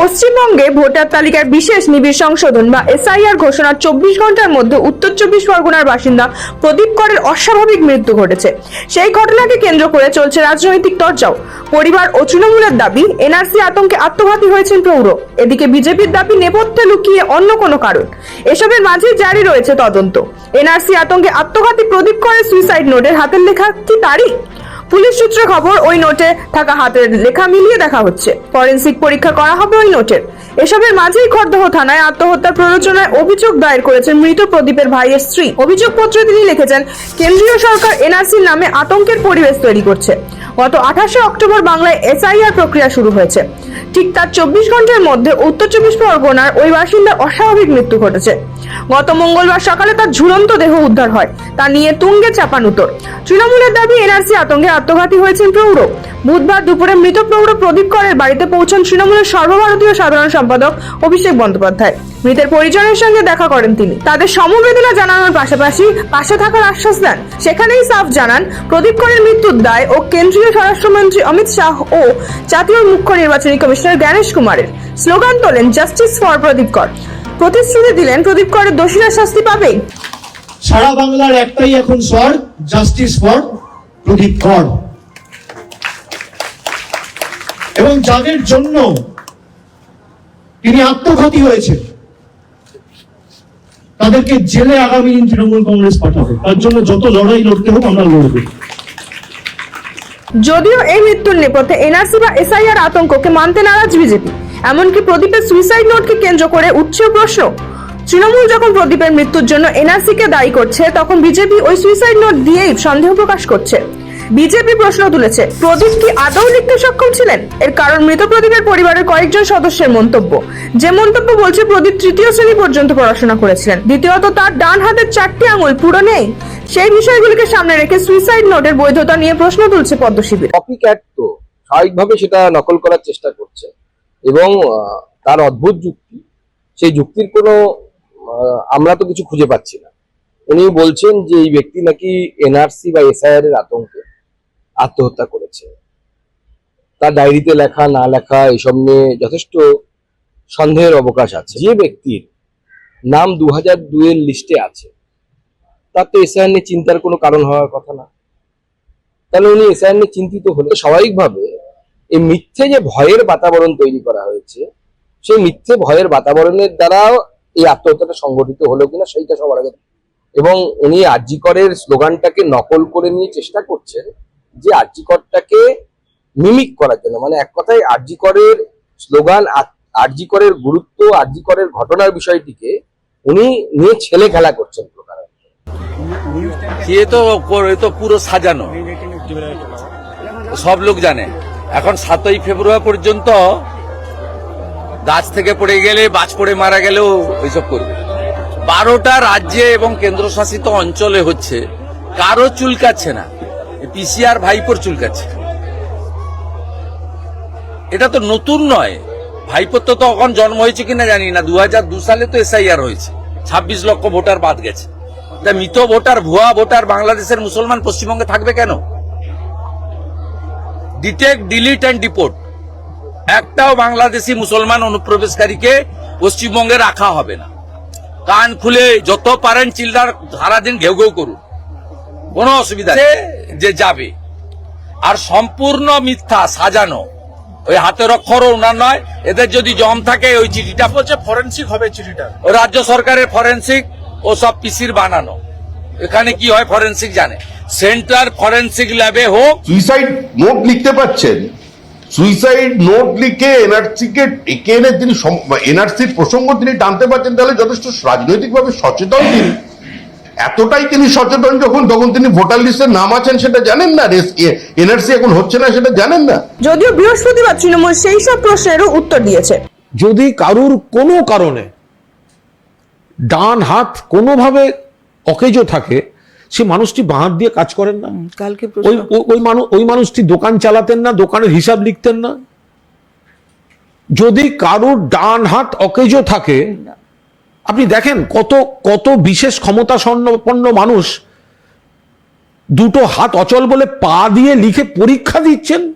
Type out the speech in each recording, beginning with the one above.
পশ্চিমবঙ্গে ভোটার তালিকার বিশেষ নিবিড় সংশোধন বা এসআইআর ঘোষণার চব্বিশ ঘণ্টার মধ্যে উত্তর চব্বিশ পরগনার বাসিন্দা প্রদীপ করের অস্বাভাবিক মৃত্যু ঘটেছে। সেই ঘটনাকে কেন্দ্র করে চলছে রাজনৈতিক চর্চাও পরিবার ও তৃণমূলের দাবি, এনআরসি আতঙ্কে আত্মঘাতী হয়েছেন প্রৌঢ়। এদিকে বিজেপির দাবি নেপথ্যে লুকিয়ে অন্য কোনো কারণ। এসবের মাঝেই জারি রয়েছে তদন্ত। এনআরসি আতঙ্কে আত্মঘাতী প্রদীপ করের সুইসাইড নোটের হাতের লেখা কি তারিখ পুলিশ সূত্রে খবর, ওই নোটে থাকা হাতের লেখা মিলিয়ে দেখা হচ্ছে। ফরেন্সিক পরীক্ষা করা হবে ওই নোটের। এসবের মাঝেই খড়দহ থানায় আত্মহত্যার প্ররোচনায় অভিযোগ দায়ের করেছেন মৃত প্রদীপের ভাইয়ের স্ত্রী। অভিযোগপত্রে তিনি লিখেছেন, কেন্দ্রীয় সরকার এনআরসির নামে আতঙ্কের পরিবেশ তৈরি করছে। গত আঠাশে অক্টোবর বাংলায় এসআইআর প্রক্রিয়া শুরু হয়েছে। ঠিক তার চব্বিশ ঘণ্টার মধ্যে উত্তর চব্বিশ পরগনার ওই বাসিন্দার অস্বাভাবিক মৃত্যু ঘটেছে। গত মঙ্গলবার সকালে তার ঝুলন্ত দেহ উদ্ধার হয়। তা নিয়ে তুঙ্গে চাপান উত্তর। তৃণমূলের দাবি, এনআরসি আতঙ্কে আত্মঘাতী হয়েছেন প্রৌঢ়। বুধবার দুপুরে মৃত প্রৌঢ় প্রদীপ করের বাড়িতে পৌঁছান তৃণমূলের সর্বভারতীয় সাধারণ সম্পাদক অভিষেক বন্দ্যোপাধ্যায়। মৃতের পরিজনের সঙ্গে দেখা করেন তিনি। তাদের সমবেদনা জানানোর পাশাপাশি পাশে থাকার আশ্বাস দেন। সেখানেই সাফ জানান, প্রদীপ করের মৃত্যুর দায় ও কেন্দ্রীয় স্বরাষ্ট্রমন্ত্রী অমিত শাহ ও জাতীয় মুখ্য নির্বাচনী কমিশনার জ্ঞানেশ কুমারের। স্লোগান তোলেন, জাস্টিস ফর প্রদীপ কর। প্রতিশ্রুতি দিলেন প্রদীপ করের দোষীরা শাস্তি পাবেই সারা বাংলার একটাই এখন স্বর জাস্টিস ফর প্রদীপ কর। এবং যাদের জন্য তিনি আত্মঘাতী হয়েছে তাদেরকে জেলে আগামী দিন তৃণমূল কংগ্রেস পাঠাবে। তার জন্য যত লড়াই লড়তে হোক আমরা লড়ব। যদিও এই মৃত্যুর নেপথ্যে এনআরসি বা এসআইআর আতঙ্ককে মানতে নারাজ বিজেপি। এমনকি প্রদীপের সুইসাইড নোটকে কেন্দ্র করে উঠছে প্রশ্ন। তৃণমূল যখন প্রদীপের মৃত্যুর জন্য এনআরসি কে দায়ী করছে, তখন বিজেপি ওই সুইসাইড নোট দিয়েই সন্দেহ প্রকাশ করছে। বিজেপি প্রশ্ন তুলেছে, প্রদীপ কি আদৌ লিখতে সক্ষম ছিলেন? এর কারণ মৃত প্রদীপের পরিবারের কয়েকজন সদস্যের মন্তব্য। যে মন্তব্য বলছে, প্রদীপ তৃতীয় শ্রেণি পর্যন্ত পড়াশোনা করেছিলেন। দ্বিতীয়ত, তার ডান হাতের চারটি আঙুল পুরো নেই। সেই বিষয়গুলিকে সামনে রেখে সুইসাইড নোটের বৈধতা নিয়ে প্রশ্ন তুলছে পদ্মশিবির। কপি ক্যাট তো সেটা নকল করার চেষ্টা করছে। এবং তার অদ্ভুত যুক্তি, সেই যুক্তির কোনো আমরা তো কিছু খুঁজে পাচ্ছি না। উনি বলছেন যে এই ব্যক্তি নাকি এনআরসি বা এসআইআর এর আতঙ্কে আত্মহত্যা করেছে। তার ডায়েরিতে লেখা, না লেখা, এসব নিয়ে যথেষ্ট সন্দেহের অবকাশ আছে। যে ব্যক্তির নাম দু হাজার দুয়ের লিস্টে আছে, তার তো এসআইআর নিয়ে চিন্তার কোনো কারণ হওয়ার কথা না। তাহলে উনি এসআইআর নিয়ে চিন্তিত হলে স্বাভাবিকভাবে এই মিথ্যে যে ভয়ের বাতাবরণ তৈরি করা হয়েছে, সেই মিথ্যে ভয়ের বাতাবরণের দ্বারা এই আত্মহত্যাটা সংগঠিত হলো কিনা সেইটা সবার আগে এবং উনি আর্যিকরের স্লোগানটাকে নকল করে নিয়ে চেষ্টা করছেন যে আর্যিকরটাকে মিমিক করার জন্য। মানে এক কথায় আর্যিকরের স্লোগান আর্যিকরের গুরুত্ব, আর্যিকরের ঘটনার বিষয়টিকে উনি নিয়ে ছেলে খেলা করছেন এ তো পুরো সাজানো। সব লোক জানে। এখন সাতই ফেব্রুয়ারি পর্যন্ত গাছ থেকে পড়ে গেলে, বাজ পড়ে মারা গেলেও এইসব করবে। বারোটা রাজ্যে এবং কেন্দ্রশাসিত অঞ্চলে হচ্ছে, কারও চুলকাচ্ছে না। পিসিআর ভাইপোর চুলকাচ্ছে। এটা তো নতুন নয়। ভাইপোর তো তখন জন্ম হয়েছে কিনা জানি না। দু হাজার দু সালে তো এসআইআর হয়েছে। ছাব্বিশ লক্ষ ভোটার বাদ গেছে। তা মৃত ভোটার, ভুয়া ভোটার বাংলাদেশের মুসলমান পশ্চিমবঙ্গে থাকবে কেন? ডিটেক্ট ডিলিট অ্যান্ড ডিপোর্ট একটাও বাংলাদেশি মুসলমান অনুপ্রবেশকারীকে পশ্চিমবঙ্গে রাখা হবে না। কান খুলে যত পারেন চিল্লার সারাদিন ঘেউ ঘেউ করুন। কোনো অসুবিধা যে যাবে। আর সম্পূর্ণ মিথ্যা সাজানো। ওই হাতের অক্ষরও ওনার নয়। এদের যদি জম থাকে ওই চিঠিটা বলছে ফরেন্সিক হবে চিঠিটা। ওই রাজ্য সরকারের ফরেন্সিক ও সব পিসির বানানো। এখানে কি হয় ফরেন্সিক জানে। সেন্টার ফরেন্সিক ল্যাবে হোক। সুইসাইড নোট লিখতে পাচ্ছেন সুইসাইড নোট লিখে এনআরসি কে ডেকে এনে তিনি এনআরসির প্রসঙ্গ তিনি টানতে পারছেন তাহলে যথেষ্ট রাজনৈতিকভাবে সচেতন তিনি। এতটাই তিনি সচেতন যখন তখন তিনি ভোটার লিস্টে নাম আছেন সেটা জানেন না? এনআরসি এখন হচ্ছে না সেটা জানেন না? যদিও বৃহস্পতিবার তৃণমূল সেই সব প্রশ্নেরও উত্তর দিয়েছে। যদি কারুর কোনো কারণে ডান হাত কোনোভাবে অকেজো থাকে সে মানুষটি বাঁ হাত দিয়ে কাজ করেন না। কালকে ওই ওই- ওই মানুষ ওই মানুষটি দোকান চালাতেন না দোকানের হিসাব লিখতেন না। যদি কারুর ডান হাত অকেজো থাকে আপনি দেখেন কত কত বিশেষ ক্ষমতা সম্পন্ন মানুষ দুটো হাত অচল বলে পা দিয়ে লিখে পরীক্ষা দিচ্ছেন।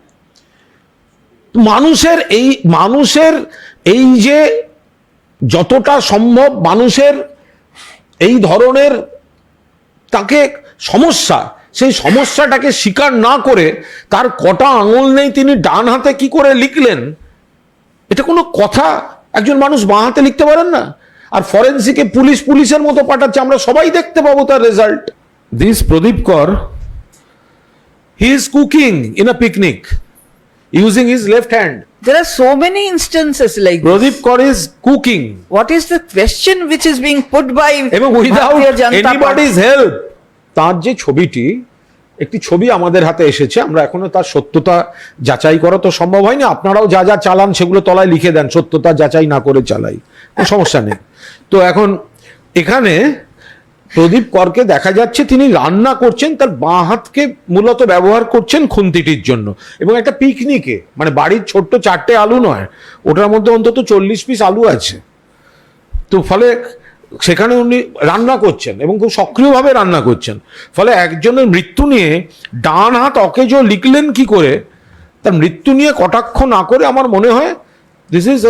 মানুষের এই মানুষের এই যে যতটা সম্ভব মানুষের এই ধরনের তাকে সমস্যা সেই সমস্যাটাকে স্বীকার না করে তার কটা আঙুল নেই তিনি ডান হাতে কি করে লিখলেন? এটা কোনো কথা একজন মানুষ বাঁ হাতে লিখতে পারেন না? আর ফরেন্সিকে পুলিশ পুলিশের মতো পাঠাচ্ছে আমরা সবাই দেখতে পাবো তার result this Pradip Kar he is cooking in a picnic using his left hand There are so many instances like. Pradip Kar is cooking What is the question which is being put by এবং without anybody's help তার যে ছবিটি একটি ছবি আমাদের হাতে এসেছে আমরা এখনও তার সত্যতা যাচাই করা তো সম্ভব হয়নি আপনারাও যা যা চালান সেগুলো তলায় লিখে দেন সত্যতা যাচাই না করে চালাই কোনো সমস্যা নেই। তো এখন এখানে প্রদীপ করকে দেখা যাচ্ছে তিনি রান্না করছেন, তার বাঁ হাতকে মূলত ব্যবহার করছেন খুন্তিটির জন্য। এবং একটা পিকনিকে মানে বাড়ির ছোট্ট চারটে আলু নয়, ওটার মধ্যে অন্তত চল্লিশ পিস আলু আছে। তো ফলে সেখানে উনি রান্না করছেন এবং খুব সক্রিয়ভাবে রান্না করছেন। ফলে একজনের মৃত্যু নিয়ে ডান হাত অকেজ লিখলেন কি করে, তার মৃত্যু নিয়ে কটাক্ষ না করে আমার মনে হয় this is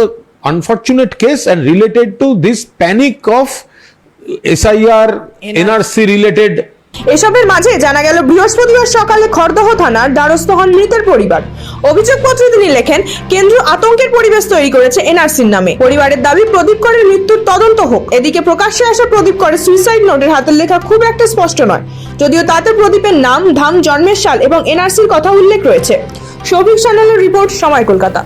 unfortunate case and related to this panic of SIR NRC related এসবের মাঝে জানা গেল বৃহস্পতিবার সকালে খড়দহ থানার দ্বারস্থ হন মৃতের পরিবার। অভিযোগপত্রে তিনি লেখেন কেন্দ্র আতঙ্কের পরিবেশ তৈরি করেছে এনআরসির নামে। পরিবারের দাবি প্রদীপ করের মৃত্যুর তদন্ত হোক। এদিকে প্রকাশ্যে আসা প্রদীপ করের সুইসাইড নোটের হাতের লেখা খুব একটা স্পষ্ট নয়। যদিও তাতে প্রদীপের নাম ধাম জন্মের সাল এবং এনআরসির কথা উল্লেখ রয়েছে। সৌভিক সান্যালের রিপোর্ট সময় কলকাতা।